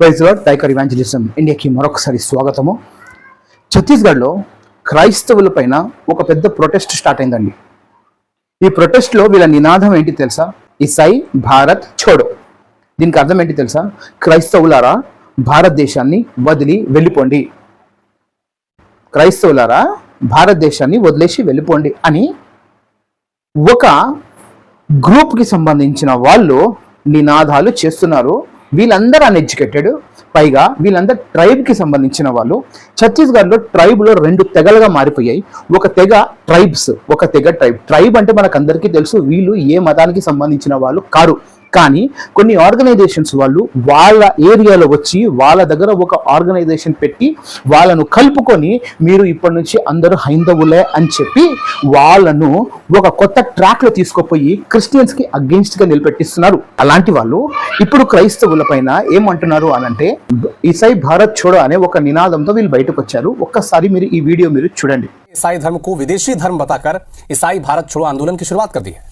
Praise టైకర్ evangelism ఇండియాకి మరొకసారి స్వాగతము. ఛత్తీస్గఢ్లో క్రైస్తవుల పైన ఒక పెద్ద ప్రొటెస్ట్ స్టార్ట్ అయిందండి. ఈ ప్రొటెస్ట్లో వీళ్ళ నినాదం ఏంటి తెలుసా? ఇసై భారత్ ఛోడో. దీనికి అర్థం ఏంటి తెలుసా? క్రైస్తవులారా భారతదేశాన్ని వదిలి వెళ్ళిపోండి. క్రైస్తవులారా భారతదేశాన్ని వదిలేసి వెళ్ళిపోండి అని ఒక గ్రూప్కి సంబంధించిన వాళ్ళు నినాదాలు చేస్తున్నారు. వీళ్ళందరూ అన్ఎడ్యుకేటెడ్ పైగా వీళ్ళందరూ ట్రైబ్కి సంబంధించిన వాళ్ళు. ఛత్తీస్గఢ్లో ట్రైబ్లో రెండు తెగలుగా మారిపోయాయి. ఒక తెగ ట్రైబ్స్ ఒక తెగ ట్రైబ్. ట్రైబ్ అంటే మనకు అందరికీ తెలుసు వీళ్ళు ఏ మతానికి సంబంధించిన వాళ్ళు కారు. కానీ కొన్ని ఆర్గనైజేషన్స్ వాళ్ళు వాళ్ళ ఏరియాలో వచ్చి వాళ్ళ దగ్గర ఒక ఆర్గనైజేషన్ పెట్టి వాళ్ళను కలుపుకొని మీరు ఇప్పటి నుంచి అందరూ హైందవులే అని చెప్పి వాళ్ళను ఒక కొత్త ట్రాక్లో తీసుకుపోయి క్రిస్టియన్స్కి అగెన్స్ట్గా నిలబెట్టిస్తున్నారు. అలాంటి వాళ్ళు ఇప్పుడు క్రైస్తవుల పైన ఏమంటున్నారు అనంటే ఇసై భారత్ చూడ అనే ఒక నినాదంతో వీళ్ళు బయటకు వచ్చారు. ఒక్కసారి మీరు ఈ వీడియో మీరు చూడండి. ईसाई धर्म को विदेशी धर्म बताकर ईसाई भारत छोड़ो आंदोलन की शुरुआत कर दी है।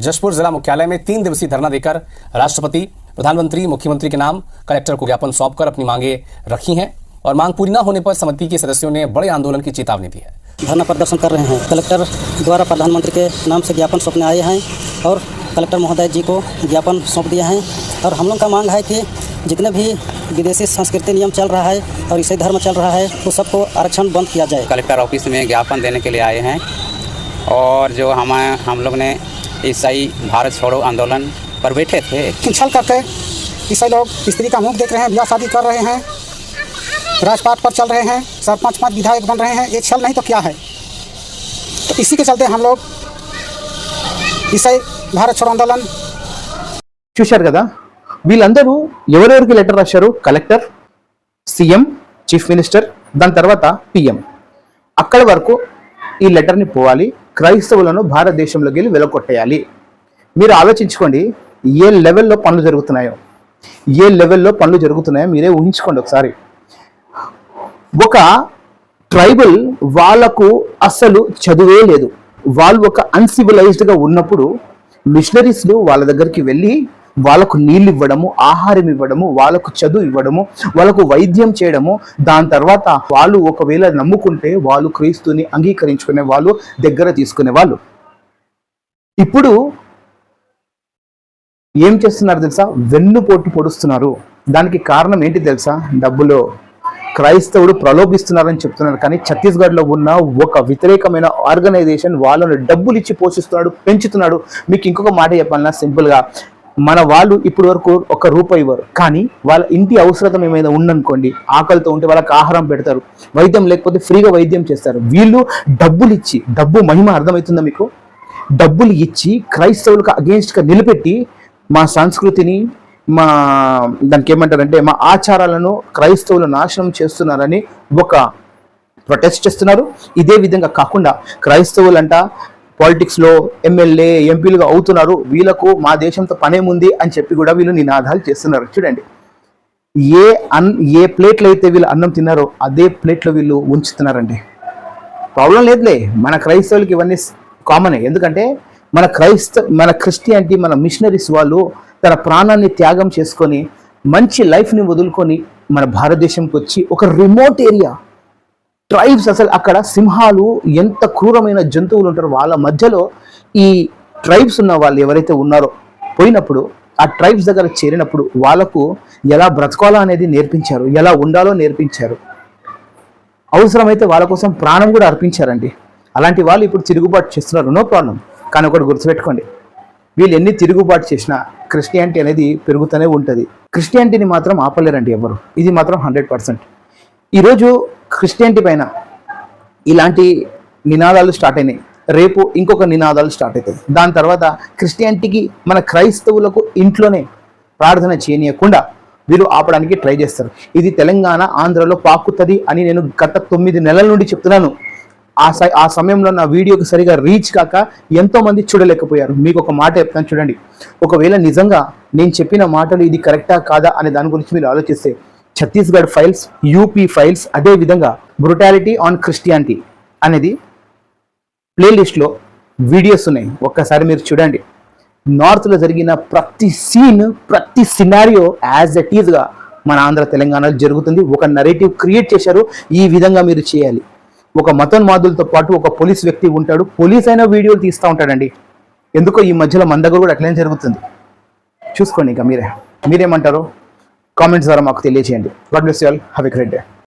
जशपुर जिला मुख्यालय में तीन दिवसीय धरना देकर राष्ट्रपति, प्रधानमंत्री, मुख्यमंत्री के नाम कलेक्टर को ज्ञापन सौंपकर अपनी मांगे रखी हैं और मांग पूरी न होने पर समिति के सदस्यों ने बड़े आंदोलन की चेतावनी दी है। धरना प्रदर्शन कर रहे हैं। कलेक्टर द्वारा प्रधानमंत्री के नाम से ज्ञापन सौंपने आए हैं और कलेक्टर महोदय जी को ज्ञापन सौंप दिया है। और हम लोग का मांग है कि जितने भी विदेशी संस्कृति नियम चल रहा है और ईसाई धर्म चल रहा है तो सबको आरक्षण बंद किया जाए कलेक्टर ऑफिस में ज्ञापन देने के लिए आए हैं और जो हम हम लोग ने ईसाई भारत छोड़ो आंदोलन पर बैठे थे छल करके ईसाई लोग स्त्री का मुख देख रहे हैं ब्याह शादी कर रहे हैं राजपाट पर चल रहे हैं चार पाँच पाँच विधायक बन रहे हैं ये छल नहीं तो क्या है तो इसी के चलते हम लोग ईसाई भारत छोड़ो आंदोलन చూశారు కదా వీళ్ళందరూ ఎవరెవరికి లెటర్ రాశారు? కలెక్టర్ సీఎం చీఫ్ మినిస్టర్ దాని తర్వాత పిఎం. అక్కడ వరకు ఈ లెటర్ని పోవాలి క్రైస్తవులను భారతదేశంలోకి వెళ్ళి వెలకొట్టేయాలి మీరు ఆలోచించుకోండి ఏ లెవెల్లో పనులు జరుగుతున్నాయో ఏ లెవెల్లో పనులు జరుగుతున్నాయో మీరే ఊహించుకోండి ఒకసారి. ఒక ట్రైబల్ వాళ్ళకు అసలు చదువే లేదు. వాళ్ళు ఒక అన్సివిలైజ్డ్గా ఉన్నప్పుడు మిషనరీస్లు వాళ్ళ దగ్గరికి వెళ్ళి వాళ్ళకు నీళ్ళు ఇవ్వడము ఆహారం ఇవ్వడము వాళ్ళకు చదువు ఇవ్వడము వాళ్ళకు వైద్యం చేయడము. దాని తర్వాత వాళ్ళు ఒకవేళ నమ్ముకుంటే వాళ్ళు క్రీస్తుని అంగీకరించుకునే వాళ్ళు దగ్గర తీసుకునే వాళ్ళు. ఇప్పుడు ఏం చేస్తున్నారు తెలుసా? వెన్నుపోటు పొడుస్తున్నారు. దానికి కారణం ఏంటి తెలుసా? డబ్బులో. క్రైస్తవుడు ప్రలోభిస్తున్నారని చెప్తున్నారు. కానీ ఛత్తీస్గఢ్లో ఉన్న ఒక వ్యతిరేకమైన ఆర్గనైజేషన్ వాళ్ళను డబ్బులు ఇచ్చి పోషిస్తున్నాడు పెంచుతున్నాడు. మీకు ఇంకొక మాట చెప్పాలన్నా సింపుల్గా. మన వాళ్ళు ఇప్పటి వరకు ఒక రూపాయి ఇవ్వరు. కానీ వాళ్ళ ఇంటి అవసరం ఏమైనా ఉందనుకోండి ఆకలితో ఉంటే వాళ్ళకి ఆహారం పెడతారు వైద్యం లేకపోతే ఫ్రీగా వైద్యం చేస్తారు. వీళ్ళు డబ్బులు ఇచ్చి డబ్బు మహిమ అర్థమవుతుందా మీకు? డబ్బులు ఇచ్చి క్రైస్తవులకు అగేన్స్ట్గా నిలబెట్టి మా సంస్కృతిని మా దానికి ఏమంటారంటే మా ఆచారాలను క్రైస్తవులు నాశనం చేస్తున్నారని ఒక ప్రొటెస్ట్ చేస్తున్నారు. ఇదే విధంగా కాకుండా క్రైస్తవులంట పాలిటిక్స్లో ఎమ్మెల్యే ఎంపీలుగా అవుతున్నారు. వీళ్ళకు మా దేశంతో పనేముంది అని చెప్పి కూడా వీళ్ళు నినాదాలు చేస్తున్నారు. చూడండి. ఏ అన్ ఏ ప్లేట్లో అయితే వీళ్ళు అన్నం తిన్నారో అదే ప్లేట్లో వీళ్ళు ఉంచుతున్నారండి. ప్రాబ్లం లేదులే. మన క్రైస్తవులకి ఇవన్నీ కామనే. ఎందుకంటే మన క్రైస్త మన క్రిస్టియానిటీ మన మిషనరీస్ వాళ్ళు తన ప్రాణాన్ని త్యాగం చేసుకొని మంచి లైఫ్ని వదులుకొని మన భారతదేశంకి వచ్చి ఒక రిమోట్ ఏరియా ట్రైబ్స్ అసలు అక్కడ సింహాలు ఎంత క్రూరమైన జంతువులు ఉంటారో వాళ్ళ మధ్యలో ఈ ట్రైబ్స్ ఉన్న వాళ్ళు ఎవరైతే ఉన్నారో పోయినప్పుడు ఆ ట్రైబ్స్ దగ్గర చేరినప్పుడు వాళ్ళకు ఎలా బ్రతకాలో అనేది నేర్పించారు ఎలా ఉండాలో నేర్పించారు. అవసరమైతే వాళ్ళ కోసం ప్రాణం కూడా అర్పించారండి. అలాంటి వాళ్ళు ఇప్పుడు తిరుగుబాటు చేస్తున్నారు నో ప్రాబ్లం. కానీ ఒకటి గుర్తుపెట్టుకోండి. వీళ్ళు ఎన్ని తిరుగుబాటు చేసినా క్రిస్టియానిటీ అనేది పెరుగుతూనే ఉంటుంది. క్రిస్టియానిటీని మాత్రం ఆపలేరండి ఎవరు. ఇది మాత్రం హండ్రెడ్ పర్సెంట్. ఈరోజు క్రిస్టియానిటీ పైన ఇలాంటి నినాదాలు స్టార్ట్ అయినాయి. రేపు ఇంకొక నినాదాలు స్టార్ట్ అవుతాయి. దాని తర్వాత క్రిస్టియానిటీకి మన క్రైస్తవులకు ఇంట్లోనే ప్రార్థన చేయనీయకుండా వీరు ఆపడానికి ట్రై చేస్తారు. ఇది తెలంగాణ ఆంధ్రలో పాకుతుంది అని నేను గత తొమ్మిది నెలల నుండి చెప్తున్నాను. ఆ స ఆ సమయంలో నా వీడియోకి సరిగా రీచ్ కాక ఎంతోమంది చూడలేకపోయారు. మీకు ఒక మాట చెప్తాను చూడండి. ఒకవేళ నిజంగా నేను చెప్పిన మాటలు ఇది కరెక్టా కాదా అనే దాని గురించి మీరు ఆలోచిస్తే ఛత్తీస్గఢ్ ఫైల్స్ యూపీ ఫైల్స్ అదేవిధంగా బ్రుటాలిటీ ఆన్ క్రిస్టియానిటీ అనేది ప్లేలిస్ట్లో వీడియోస్ ఉన్నాయి. ఒక్కసారి మీరు చూడండి. నార్త్లో జరిగిన ప్రతి సీన్ ప్రతి సినారియో యాజ్ ఎట్ ఈజ్గా మన ఆంధ్ర తెలంగాణలో జరుగుతుంది. ఒక నరేటివ్ క్రియేట్ చేశారు. ఈ విధంగా మీరు చేయాలి. ఒక మతోన్మాదులతో పాటు ఒక పోలీస్ వ్యక్తి ఉంటాడు. పోలీస్ అయినా వీడియోలు తీస్తూ ఉంటాడండి. ఎందుకో ఈ మధ్యలో మన దగ్గర కూడా అట్లనే జరుగుతుంది. చూసుకోండి ఇక మీరే. మీరేమంటారు? కామెంట్స్ ద్వారా మాకు తెలియజేయండి God miss you all have a great day